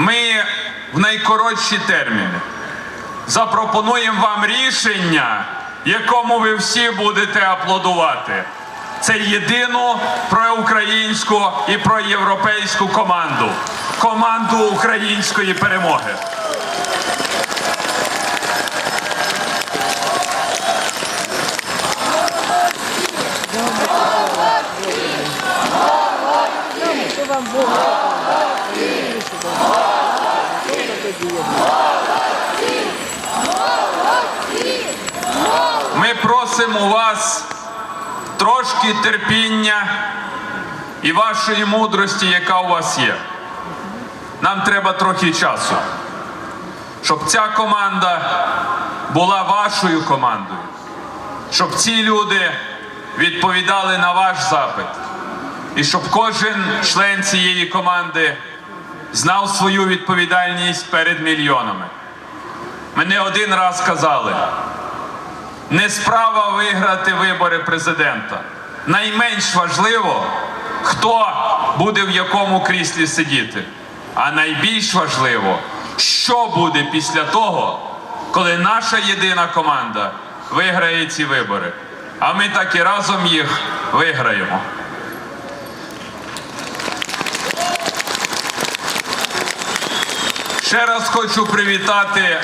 ми в найкоротші терміни запропонуємо вам рішення, якому ви всі будете аплодувати. Це єдину проукраїнську і проєвропейську команду. Команду української перемоги. Що Ми просимо вас трошки терпіння і вашої мудрості, яка у вас є. Нам треба трохи часу, щоб ця команда була вашою командою, щоб ці люди відповідали на ваш запит, і щоб кожен член цієї команди знав свою відповідальність перед мільйонами. Ми не один раз казали. Не справа виграти вибори президента. Найменш важливо, хто буде в якому кріслі сидіти. А найбільш важливо, що буде після того, коли наша єдина команда виграє ці вибори. А ми так і разом їх виграємо. Ще раз хочу привітати